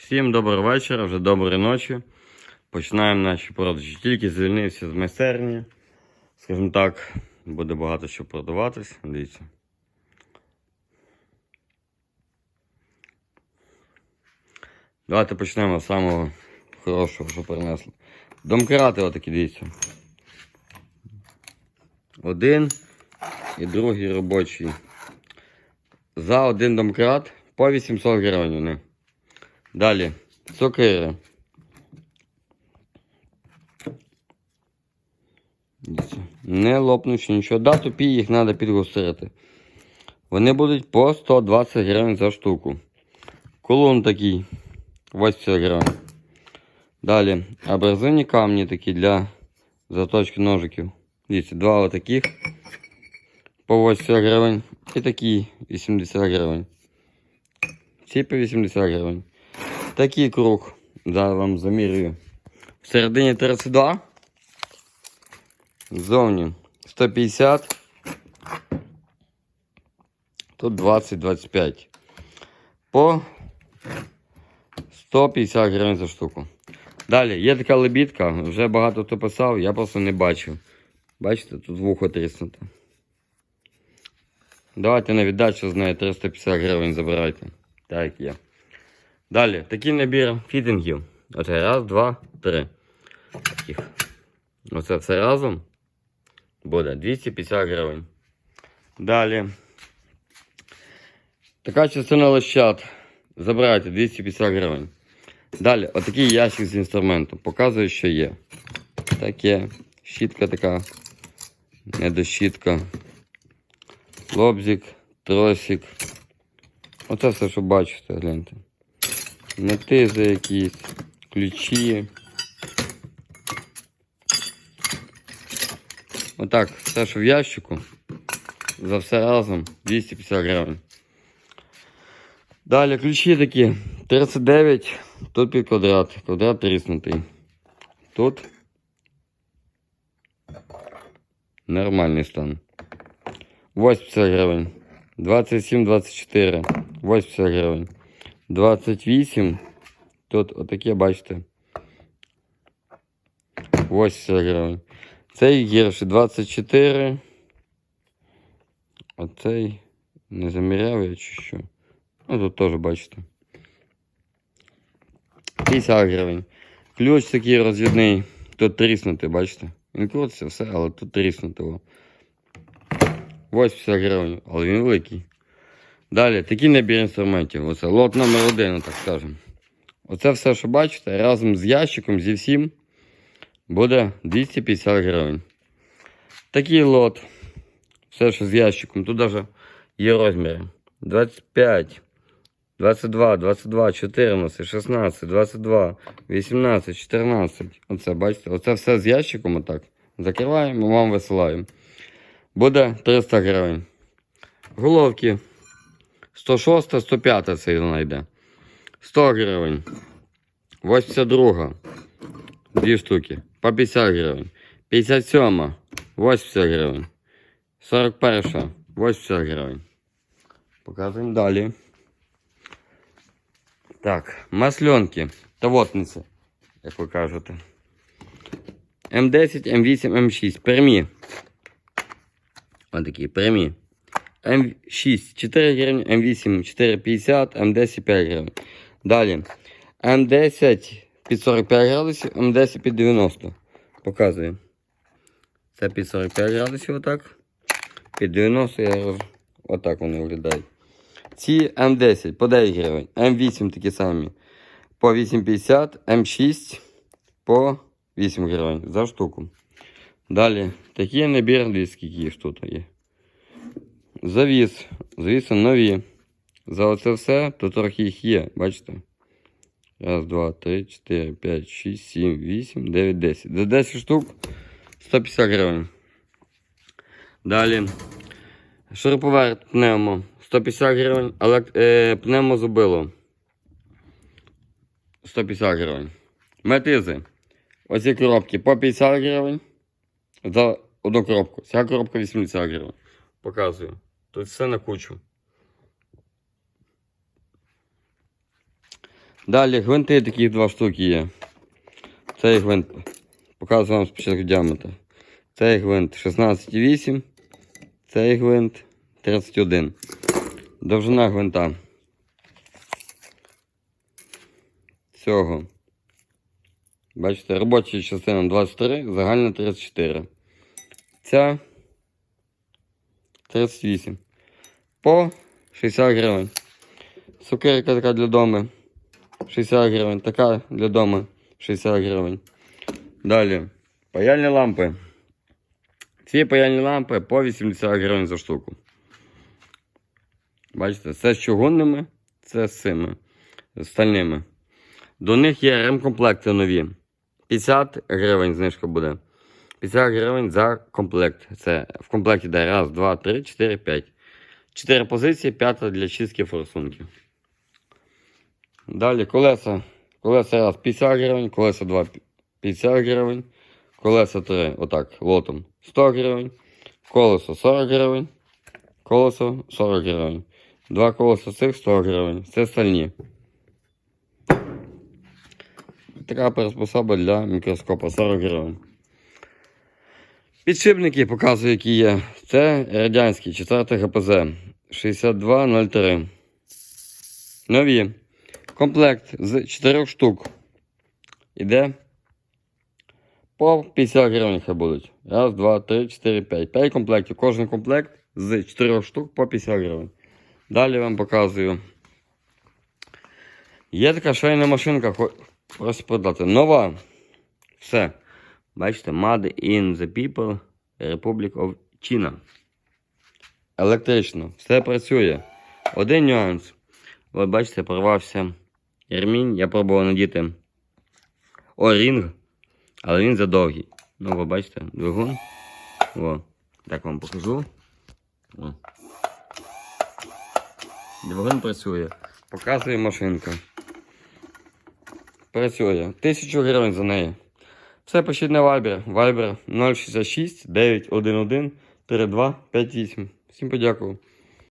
Всім доброго вечора, вже доброї ночі. Починаємо наші продажі. Тільки звільнився з майстерні. Скажімо так, буде багато що продаватись. Дивіться. Давайте почнемо з самого хорошого, що принесли. Домкрати отакі, дивіться. Один і другий робочий. За один домкрат по 800 гривень. Далі. Сокири. Не лопнувши нічого. Да, тупі їх треба підгострити. Вони будуть по 120 гривень за штуку. Колон такий 80 гривень. Далі. Абразивні камні такі для заточки ножиків. Дивіться, два отаких по 80 гривень. І такі 80 гривень. Ці по 80 гривень. Такий круг. Зараз вам замірюю. Всередині 32. Ззовні 150. Тут 20-25. По 150 гривень за штуку. Далі, є така лебідка, вже багато хто писав, я просто не бачив. Бачите, тут вухо тріснуте. Давайте на віддачу з нею 350 гривень забирайте. Так є. Далі, такий набір фітингів. Оце раз, два, три. Таких. Оце все разом буде 250 гривень. Далі. Така частина лещат. Забирайте 250 гривень. Далі, отакий ящик з інструментом. Показую, що є. Таке. Щітка така. Недощітка. Лобзик, тросик. Оце все, що бачите, гляньте. Метизи якісь, ключі. Отак, все, що в ящику. За все разом 250 гривень. Далі ключі такі 39, тут під квадрат. Квадрат тріснутий. Тут нормальний стан. 80 гривень. 27, 24, 80 гривень. 28. Тут отаке, бачите. 80 гривень. Цей гірший 24. Оцей не заміряв я чи що. Ну тут теж бачите. 50 гривень. Ключ такий розвідний. Тут тріснутий, бачите? Він крутиться все, але тут тріснутий. 80 гривень, але він великий. Далі, такий набір інструментів. Оце лот номер один, так скажемо. Оце все, що бачите, разом з ящиком, зі всім, буде 250 гривень. Такий лот. Все, що з ящиком. Тут навіть є розміри. 25, 22, 22, 14, 16, 22, 18, 14. Оце, бачите, оце все з ящиком отак. Закриваємо, вам висилаємо. Буде 300 гривень. Головки 106, 105 це вона йде. 100 гривень. 82. Дві штуки. По 50 гривень. 57. 80 гривень. 41. 80 гривень. Показуємо далі. Так, масленки. Тавотниці, як ви кажете. М10, М8, М6. Пермі. Ось такі прямі. М6 4 гривні, М8 4,50, М10 5 гривень. Далі. М10 під 45 градусів, М10 під 90. Показую. Це під 45 градусів отак. Під 90 я отак вони виглядають. Ці М10 по 9 гривень. М8 такі самі. По 8,50, М6 по 8 гривень за штуку. Далі, такий набір, скільки їх тут є. Завіс. Завіси нові. За оце все, то трохи їх є, бачите? Раз, два, три, чотири, п'ять, шість, сім, вісім, дев'ять, десять. За 10 штук 150 гривень. Далі. Шуруповерт пневмо 150 гривень, але е, пневмо зубило 150 гривень. Метизи. Оці коробки по 50 гривень. За одну коробку. Ця коробка 80 гривень. Показую. Тут все на кучу. Далі гвинти такі два штуки є. Цей гвинт. Показую вам спочатку діаметр. Цей гвинт 16,8. Цей гвинт 31. Довжина гвинта. Цього. Бачите, робоча частина 23, загальна 34. Ця 38. По 60 гривень. Цукерка така для дому. 60 гривень. Така для дому 60 гривень. Далі. Паяльні лампи. Ці паяльні лампи по 80 гривень за штуку. Бачите, це з чугунними, це з цими стальними. До них є ремкомплекти нові. 50 гривень знижка буде. 50 гривень за комплект. Це в комплекті йде раз, два, три, чотири, п'ять. Чотири позиції, п'ята для чистки форсунків. Далі колеса. Колеса раз 50 гривень, колеса 2 50 гривень, колеса 3 отак, лотом 100 гривень, колесо 40 гривень, колесо 40 гривень. Два колеса цих 100 гривень. Це стальні. Така приспособа для мікроскопа 40 гривень. Підшипники показую, які є. Це радянський 4 ГПЗ 6203. Нові. Комплект з 4 штук. Іде по 50 гривень хай будуть. Раз, два, три, чотири, п'ять. П'ять комплектів. Кожен комплект з 4 штук по 50 гривень. Далі вам показую. Є така швейна машинка, хо- просто продати. Нова. Все. Бачите, Made in the People Republic of China. Електрично. Все працює. Один нюанс. Ви бачите, порвався ремінь. Я пробував надіти О-рінг, але він задовгий. Ну, ви бачите, двигун. О, так вам покажу. О. Двигун працює. Показує машинка. Працює. Тисячу гривень за неї. Все пишіть на Viber. Viber 066 911 3258. Всім подякував.